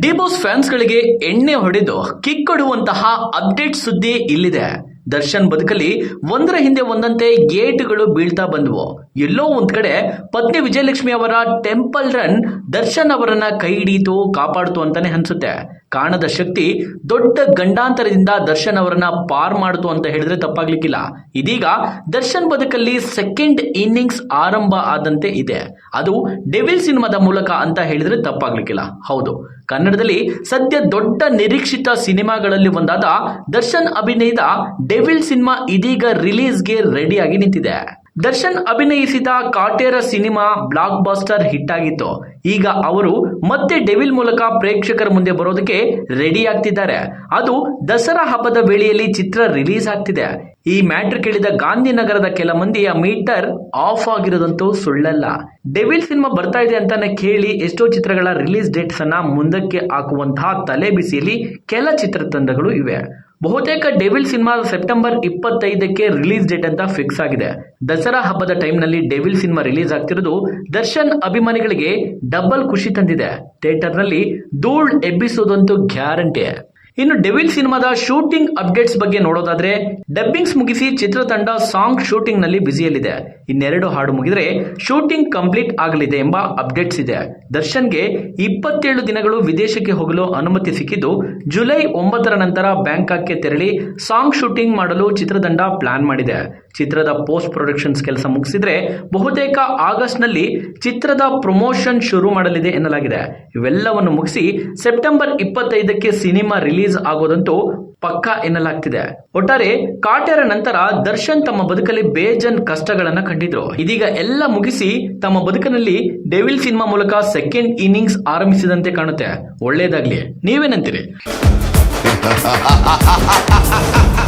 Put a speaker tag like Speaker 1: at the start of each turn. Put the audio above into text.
Speaker 1: D boss fans ಗಳಿಗೆ ಎಣ್ಣೆ ಹೊಡೆದು ಕಿಕ್ ಕೊಡುವಂತಹ ಅಪ್ಡೇಟ್ ಸುದ್ದಿ ಇಲ್ಲಿದೆ. ದರ್ಶನ್ ಬದುಕಲ್ಲಿ ಒಂದರ ಹಿಂದೆ ಒಂದಂತೆ ಗೇಟ್ಗಳು ಬೀಳ್ತಾ ಬಂದವು. ಎಲ್ಲೋ ಒಂದ್ ಕಡೆ ಪತ್ನಿ ವಿಜಯಲಕ್ಷ್ಮಿ ಅವರ ಟೆಂಪಲ್ ರನ್ ದರ್ಶನ್ ಅವರನ್ನ ಕೈ ಹಿಡಿಯಿತು, ಕಾಪಾಡ್ತು ಅಂತಾನೆ ಅನ್ಸುತ್ತೆ. ಕಾಣದ ಶಕ್ತಿ ದೊಡ್ಡ ಗಂಡಾಂತರದಿಂದ ದರ್ಶನ್ ಅವರನ್ನ ಪಾರ್ ಮಾಡಿತು ಅಂತ ಹೇಳಿದ್ರೆ ತಪ್ಪಾಗ್ಲಿಕ್ಕಿಲ್ಲ. ಇದೀಗ ದರ್ಶನ್ ಬದುಕಲ್ಲಿ ಸೆಕೆಂಡ್ ಇನ್ನಿಂಗ್ಸ್ ಆರಂಭ ಆದಂತೆ ಇದೆ. ಅದು ಡೆವಿಲ್ ಸಿನಿಮಾದ ಮೂಲಕ ಅಂತ ಹೇಳಿದ್ರೆ ತಪ್ಪಾಗ್ಲಿಕ್ಕಿಲ್ಲ. ಹೌದು. ಕನ್ನಡದಲ್ಲಿ ಸದ್ಯ ದೊಡ್ಡ ನಿರೀಕ್ಷಿತ ಸಿನಿಮಾಗಳಲ್ಲಿ ಒಂದಾದ ದರ್ಶನ್ ಅಭಿನಯದ ಡೆವಿಲ್ ಸಿನಿಮಾ ಇದೀಗ ರಿಲೀಸ್ಗೆ ರೆಡಿಯಾಗಿ ನಿಂತಿದೆ. ದರ್ಶನ್ ಅಭಿನಯಿಸಿದ Kaatera cinema blockbuster hit ಆಗಿತ್ತು ಈಗ ಅವರು ಮತ್ತೆ ಡೆವಿಲ್ ಮೂಲಕ ಪ್ರೇಕ್ಷಕರ ಮುಂದೆ ಬರೋದಕ್ಕೆ ರೆಡಿ ಆಗ್ತಿದ್ದಾರೆ. ಅದು ದಸರಾ ಹಬ್ಬದ ವೇಳೆಯಲ್ಲಿ ಚಿತ್ರ ರಿಲೀಸ್ ಆಗ್ತಿದೆ. ಈ ಮ್ಯಾಟ್ರ್ ಕೇಳಿದ ಗಾಂಧಿನಗರದ ಕೆಲ ಮಂದಿಯ ಮೀಟರ್ ಆಫ್ ಆಗಿರೋದಂತೂ ಸುಳ್ಳಲ್ಲ. ಡೆವಿಲ್ ಸಿನಿಮಾ ಬರ್ತಾ ಇದೆ ಅಂತಾನೆ ಕೇಳಿ ಎಷ್ಟೋ ಚಿತ್ರಗಳ ರಿಲೀಸ್ ಡೇಟ್ಸ್ ಅನ್ನ ಮುಂದಕ್ಕೆ ಹಾಕುವಂತಹ ತಲೆ ಬಿಸಿಯಲ್ಲಿ ಕೆಲ ಚಿತ್ರತಂಡಗಳು ಇವೆ. ಬಹುತೇಕ ಡೆವಿಲ್ ಸಿನಿಮಾ ಸೆಪ್ಟೆಂಬರ್ ಇಪ್ಪತ್ತೈದಕ್ಕೆ ರಿಲೀಸ್ ಡೇಟ್ ಅಂತ ಫಿಕ್ಸ್ ಆಗಿದೆ. ದಸರಾ ಹಬ್ಬದ ಟೈಮ್ನಲ್ಲಿ ಡೆವಿಲ್ ಸಿನಿಮಾ ರಿಲೀಸ್ ಆಗ್ತಿರೋದು ದರ್ಶನ್ ಅಭಿಮಾನಿಗಳಿಗೆ ಡಬಲ್ ಖುಷಿ ತಂದಿದೆ. ಥಿಯೇಟರ್ನಲ್ಲಿ ಧೂಳ್ ಎಬ್ಬಿಸೋದಂತೂ ಗ್ಯಾರಂಟಿ ಇನ್ನು ಡೆವಿಲ್ ಸಿನಿಮಾದ ಶೂಟಿಂಗ್ ಅಪ್ಡೇಟ್ಸ್ ಬಗ್ಗೆ ನೋಡೋದಾದ್ರೆ, ಡಬ್ಬಿಂಗ್ಸ್ ಮುಗಿಸಿ ಚಿತ್ರತಂಡ ಸಾಂಗ್ ಶೂಟಿಂಗ್ನಲ್ಲಿ ಬ್ಯುಸಿಯಲ್ಲಿದೆ. ಇನ್ನೆರಡು ಹಾಡು ಮುಗಿದ್ರೆ ಶೂಟಿಂಗ್ ಕಂಪ್ಲೀಟ್ ಆಗಲಿದೆ ಎಂಬ ಅಪ್ಡೇಟ್ಸ್ ಇದೆ. ದರ್ಶನ್ಗೆ ಇಪ್ಪತ್ತೇಳು ದಿನಗಳು ವಿದೇಶಕ್ಕೆ ಹೋಗಲು ಅನುಮತಿ ಸಿಕ್ಕಿದ್ದು, ಜುಲೈ ಒಂಬತ್ತರ ನಂತರ ಬ್ಯಾಂಕಾಕ್ಗೆ ತೆರಳಿ ಸಾಂಗ್ ಶೂಟಿಂಗ್ ಮಾಡಲು ಚಿತ್ರತಂಡ ಪ್ಲಾನ್ ಮಾಡಿದೆ. ಚಿತ್ರದ ಪೋಸ್ಟ್ ಪ್ರೊಡಕ್ಷನ್ಸ್ ಕೆಲಸ ಮುಗಿಸಿದ್ರೆ ಬಹುತೇಕ ಆಗಸ್ಟ್ನಲ್ಲಿ ಚಿತ್ರದ ಪ್ರಮೋಷನ್ ಶುರು ಮಾಡಲಿದೆ ಎನ್ನಲಾಗಿದೆ. ಇವೆಲ್ಲವನ್ನು ಮುಗಿಸಿ ಸೆಪ್ಟೆಂಬರ್ ಇಪ್ಪತ್ತೈದಕ್ಕೆ ಸಿನಿಮಾ ರಿಲೀಸ್ ಆಗೋದಂತೂ ಪಕ್ಕ ಎನ್ನಲಾಗ್ತಿದೆ. ಒಟ್ಟಾರೆ ಕಾಟೇರ ನಂತರ ದರ್ಶನ್ ತಮ್ಮ ಬದುಕಲ್ಲಿ ಬೇಜನ್ ಕಷ್ಟಗಳನ್ನ ಕಂಡಿದ್ರು. ಇದೀಗ ಎಲ್ಲ ಮುಗಿಸಿ ತಮ್ಮ ಬದುಕಿನಲ್ಲಿ ಡೆವಿಲ್ ಸಿನಿಮಾ ಮೂಲಕ ಸೆಕೆಂಡ್ ಇನ್ನಿಂಗ್ಸ್ ಆರಂಭಿಸಿದಂತೆ ಕಾಣುತ್ತೆ. ಒಳ್ಳೇದಾಗ್ಲಿ. ನೀವೇನಂತೀರಿ?